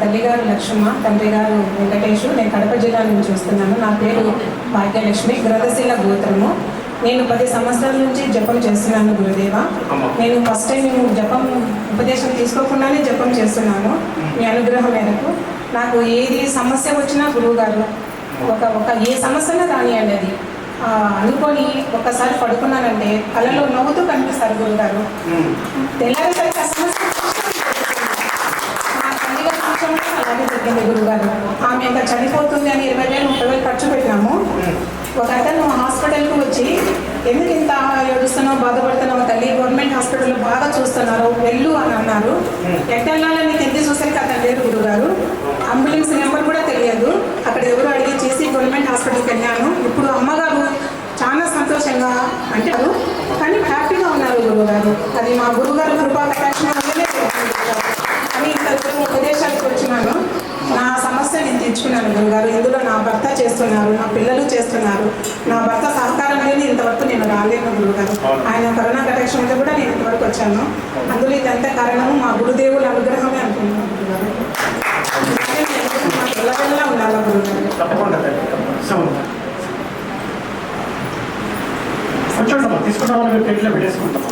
తల్లిగారు లక్ష్మ తండ్రి గారు వెంకటేష్ నేను కడప జిల్లా నుంచి చూస్తున్నాను నా పేరు భాగ్యలక్ష్మి గ్రదశీల గోత్రము. నేను పది సంవత్సరాల నుంచి జపం చేస్తున్నాను గురుదేవ. నేను ఫస్ట్ టైం నేను జపం ఉపదేశం తీసుకోకుండానే జపం చేస్తున్నాను మీ అనుగ్రహం మేరకు. నాకు ఏది సమస్య వచ్చినా గురువు గారు ఒక ఒక ఏ సమస్యనా రానియండి అది. అనుకొని ఒక్కసారి పడుకున్నానంటే కళ్ళలో నవ్వుతూ కనిపిస్తారు గురుగారు తెల్లారేసరికి ఆ సమస్య మా తల్లి గారి విషయంలో అలాగే గురుగారు ఆమె ఇంకా చనిపోతుంది అని ఇరవై వేలు ముప్పై వేలు ఖర్చు పెట్టినాము. ఒక అతను హాస్పిటల్కి వచ్చి ఎందుకు ఇంత ఏడుస్తున్నావు బాధపడుతున్నావు? తల్లి గవర్నమెంట్ హాస్పిటల్లో బాగా చూస్తున్నారు వెళ్ళు అని అన్నారు. ఎక్కడ వెళ్ళాలని నీకు ఎంత చూసరికి అతను లేరు గురుగారు. అంబులెన్స్ నెంబర్ కూడా తెలియదు. అక్కడ ఎవరు అడిగి చేసి గవర్నమెంట్ హాస్పిటల్కి వెళ్ళాను. ఇప్పుడు అమ్మగారు చాలా సంతోషంగా అంటారు. కానీ హ్యాపీగా ఉన్నారు గురువుగారు అది మా గురుగారు కృపా వల్లనే జరిగింది గురువుగారు. అని ఇంత దూరం ఉపదేశాలకు వచ్చినాను నా సమస్య నేను తీర్చుకున్నాను గురుగారు. ఇందులో నా భర్త చేస్తున్నారు నా పిల్లలు చేస్తున్నారు. నా భర్త సహకారం లేని ఇంతవరకు నేను రాలేను గురుగారు. ఆయన కరోనా కటాక్షం వల్ల కూడా నేను ఇంతవరకు వచ్చాను. అందులో ఇదంతా కారణము మా గురుదేవుల అనుగ్రహమే అనుకుంటున్నాను గురుగారు. పిల్లవెల్లా ఉండాలి గురుగారు? తప్పకుండా తీసుకుంటాం పెట్టేసుకుంటాం